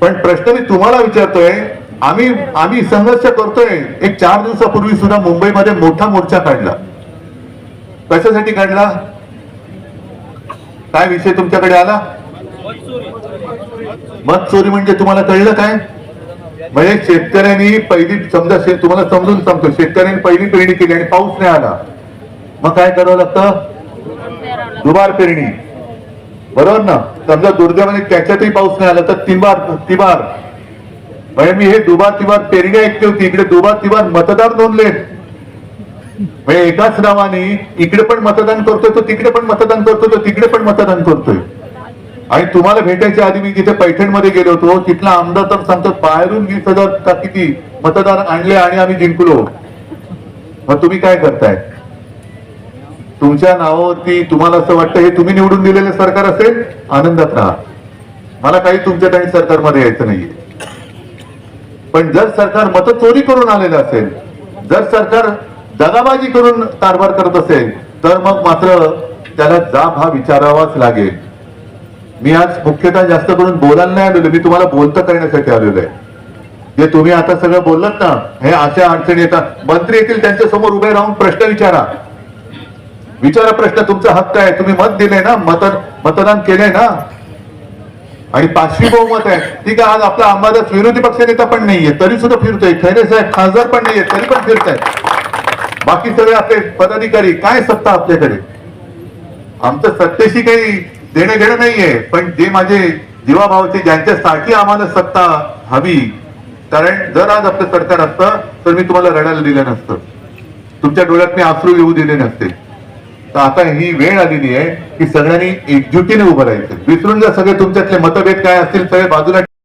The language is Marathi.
पण प्रश्न मी तुम्हाला विचारतोय आम्ही आम्ही संघर्ष करतोय. एक चार दिवसापूर्वी सुद्धा मुंबईमध्ये मोठा मोर्चा काढला. कशासाठी काढला? काय विषय तुमच्याकडे आला? मत चोरी म्हणजे तुम्हाला कळलं काय? म्हणजे शेतकऱ्यांनी पहिली समजा तुम्हाला समजून सांगतो शेतकऱ्यांनी पहिली पेरणी केली आणि पाऊस नाही आला. मग काय करावं लागतं? दुबार पेरणी. बरोबर ना? समजा दुर्दैवाने त्याच्यातही पाऊस नाही आला तर तिबार तिबार. म्हणजे मी हे दुबार तिबार पेरणी ऐकली होती इकडे दुबार तिबार मतदार नोंदले. म्हणजे एकाच नावाने इकडे पण मतदान करतोय तो तिकडे पण मतदान करतोय तो तिकडे पण मतदान करतोय. आणि तुम्हाला भेटायच्या आधी मी तिथे पैठणमध्ये गेलो होतो तिथला आमदार तर सांगतो बाहेरून वीस हजार का किती मतदार आणले आणि आम्ही जिंकलो. मग तुम्ही काय करताय? तुमच्या नावावरती तुम्हाला असं वाटतं हे तुम्ही निवडून दिलेलं सरकार असेल? आनंदात राहा. मला काही तुमच्या काही सरकारमध्ये यायचं नाहीये. पण जर सरकार मत चोरी करून आलेलं असेल जर सरकार दगाबाजी करून कारभार करत असेल तर मग मात्र त्याला जाब हा विचारावाच लागेल. मी आज मुख्यतः जास्त करून बोलायला नाही आलेलो मी तुम्हाला बोलतं करण्यासाठी आलेलो आहे. जे तुम्ही आता सगळं बोललात ना हे अशा अडचणी येतात. मंत्री येतील त्यांच्यासमोर उभे राहून प्रश्न विचारा. विचारा प्रश्न तुमचा हक्क आहे. तुम्ही मत दिले ना मत मतदान केलंय ना. आणि पाचवी बहुमत आहे. ठीक आहे आज आपला अंबादास विरोधी पक्ष नेता पण नाहीये तरी सुद्धा फिरतोय. खैरे साहेब खासदार पण नाहीये तरी पण फिरतायत. बाकी सगळे आपले पदाधिकारी काय सत्ता आपल्याकडे? आमचं सत्तेशी काही देणं घेणं नाहीये पण जे माझे जीवाभावचे ज्यांच्यासाठी आम्हाला सत्ता हवी कारण जर आज आपलं सरकार असतं तर मी तुम्हाला रडायला दिलं नसतं. तुमच्या डोळ्यात मी आसरू येऊ दिले नसते. तर आता ही वेळ आलेली आहे की सगळ्यांनी एकजुटीने उभं राहायचं. विसरून जा सगळे तुमच्यातले मतभेद काय असतील सगळे बाजूला